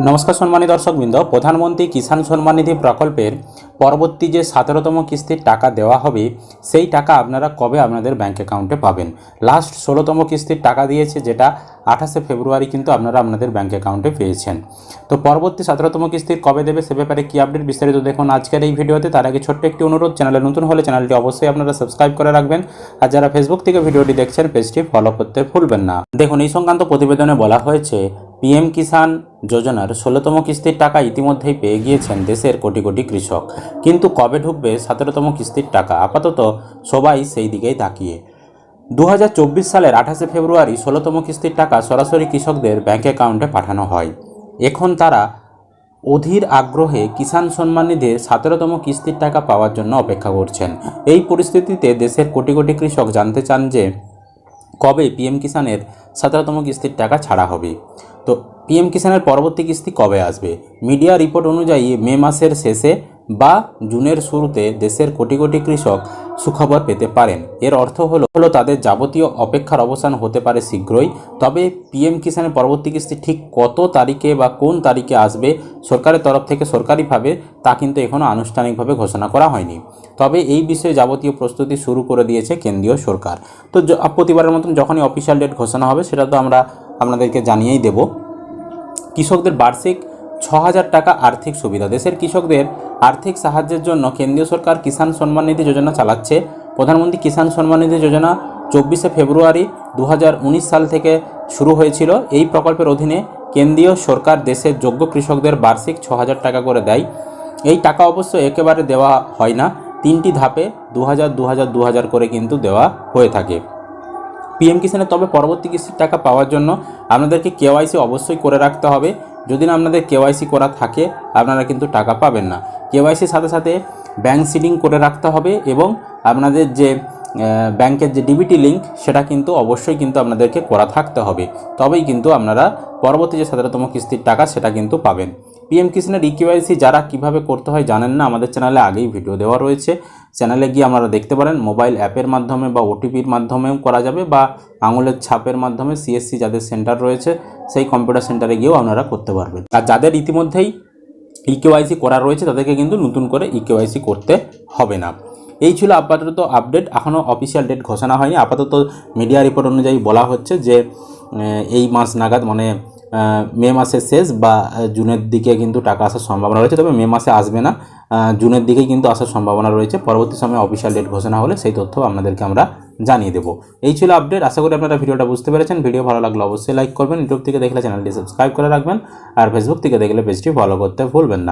নমস্কার সম্মানী দর্শকবৃন্দ, প্রধানমন্ত্রী কিষাণ সম্মান নিধি প্রকল্পের পরবর্তী যে সতেরোতম কিস্তির টাকা দেওয়া হবে, সেই টাকা আপনারা কবে আপনাদের ব্যাঙ্ক অ্যাকাউন্টে পাবেন? লাস্ট ষোলোতম কিস্তির টাকা দিয়েছে যেটা আঠাশে ফেব্রুয়ারি কিন্তু আপনারা আপনাদের ব্যাঙ্ক অ্যাকাউন্টে পেয়েছেন। তো পরবর্তী সতেরোতম কিস্তির কবে দেবে সে ব্যাপারে কী আপডেট বিস্তারিত দেখুন আজকের এই ভিডিওতে। তার আগে ছোট্ট একটি অনুরোধ, চ্যানেলে নতুন হলে চ্যানেলটি অবশ্যই আপনারা সাবস্ক্রাইব করে রাখবেন। আর যারা ফেসবুক থেকে ভিডিওটি দেখছেন, পেজটি ফলো করতে ভুলবেন না। দেখুন, এই সংক্রান্ত প্রতিবেদনে বলা হয়েছে পিএম কিষাণ যোজনার ষোলোতম কিস্তির টাকা ইতিমধ্যেই পেয়ে গিয়েছেন দেশের কোটি কোটি কৃষক। কিন্তু কবে ঢুকবে সতেরোতম কিস্তির টাকা? আপাতত সবাই সেই দিকেই তাকিয়ে। দু হাজার চব্বিশ সালের আঠাশে ফেব্রুয়ারি ষোলোতম কিস্তির টাকা সরাসরি কৃষকদের ব্যাঙ্ক অ্যাকাউন্টে পাঠানো হয়। এখন তারা অধীর আগ্রহে কিষাণ সম্মান নিধির সতেরোতম কিস্তির টাকা পাওয়ার জন্য অপেক্ষা করছেন। এই পরিস্থিতিতে দেশের কোটি কোটি কৃষক জানতে চান যে কবে পিএম কিষাণের সতেরোতম কিস্তির টাকা ছাড়া হবে। তো পিএম কিষাণের পরবর্তী কিস্তি কবে আসবে? মিডিয়া রিপোর্ট অনুযায়ী মে মাসের শেষে বা জুনের শুরুতে দেশের কোটি কোটি কৃষক সুখবর পেতে পারেন। এর অর্থ হলো হলো তাদের যাবতীয় অপেক্ষার অবসান হতে পারে শীঘ্রই। তবে পিএম কিষাণের পরবর্তী কিস্তি ঠিক কত তারিখে বা কোন তারিখে আসবে সরকারের তরফ থেকে সরকারিভাবে তা কিন্তু এখনও আনুষ্ঠানিকভাবে ঘোষণা করা হয়নি। তবে এই বিষয়ে যাবতীয় প্রস্তুতি শুরু করে দিয়েছে কেন্দ্রীয় সরকার। তো প্রতিবারের মতন যখনই অফিসিয়াল ডেট ঘোষণা হবে, সেটা তো আমরা আপনাদেরকে জানিয়েই দেব। কৃষকদের বার্ষিক ছ হাজার টাকা আর্থিক সুবিধা। দেশের কৃষকদের আর্থিক সাহায্যের জন্য কেন্দ্রীয় সরকার কিষাণ সম্মান নিধি যোজনা চালাচ্ছে। প্রধানমন্ত্রী কিষাণ সম্মান নিধি যোজনা চব্বিশে ফেব্রুয়ারি দু হাজার উনিশ সাল থেকে শুরু হয়েছিল। এই প্রকল্পের অধীনে কেন্দ্রীয় সরকার দেশের যোগ্য কৃষকদের বার্ষিক ছ হাজার টাকা করে দেয়। এই টাকা অবশ্য একেবারে দেওয়া হয় না। তিনটি ধাপে দু হাজার দু হাজার দু হাজার করে কিন্তু দেওয়া হয়ে থাকে। পিএম কিষাণের তবে পরবর্তী কিস্তির টাকা পাওয়ার জন্য আপনাদেরকে কেওয়াইসি অবশ্যই করে রাখতে হবে। যদি না আপনাদের কেওয়াইসি করা থাকে, আপনারা কিন্তু টাকা পাবেন না। কেওয়াইসির সাথে সাথে ব্যাংক সিডিং করে রাখতে হবে এবং আপনাদের যে ব্যাংকের যে ডিবিটি লিঙ্ক সেটা কিন্তু অবশ্যই কিন্তু আপনাদেরকে করা থাকতে হবে। তবেই কিন্তু আপনারা পরবর্তী যে সতেরোতম কিস্তির টাকা, সেটা কিন্তু পাবেন। পিএম কিষাণের ইকেওয়াইসি যারা কীভাবে করতে হয় জানেন না, আমাদের চ্যানেলে আগেই ভিডিও দেওয়া রয়েছে। চ্যানেলে গিয়ে আপনারা দেখতে পারেন মোবাইল অ্যাপের মাধ্যমে বা ওটিপির মাধ্যমেও করা যাবে বা আঙুলের ছাপের মাধ্যমে সিএসসি যাদের সেন্টার রয়েছে, সেই কম্পিউটার সেন্টারে গিয়েও আপনারা করতে পারবেন। আর যাদের ইতিমধ্যেই ইকেওয়াইসি করা রয়েছে, তাদেরকে কিন্তু নতুন করে ইকেওয়াইসি করতে হবে না। এই ছিল আপাতত আপডেট এখনও অফিসিয়াল ডেট ঘোষণা হয়নি। আপাতত মিডিয়া রিপোর্ট অনুযায়ী বলা হচ্ছে যে এই মাস নাগাদ মানে মে মাসের শেষ বা জুনের দিকে কিন্তু টাকা আসার সম্ভাবনা রয়েছে, তবে মে মাসে আসবে না। জুনের দিকেই কিন্তু আসার সম্ভাবনা রয়েছে। পরবর্তী সময়ে অফিসিয়াল ডেট ঘোষণা হলে সেই তথ্য আপনাদেরকে আমরা জানিয়ে দেবো। এই ছিল আপডেট আশা করি আপনারা ভিডিওটা বুঝতে পেরেছেন। ভিডিও ভালো লাগলে অবশ্যই লাইক করবেন। ইউটিউব থেকে দেখলে চ্যানেলটি সাবস্ক্রাইব করে রাখবেন। আর ফেসবুক থেকে দেখলে পেজটি ফলো করতে ভুলবেন না।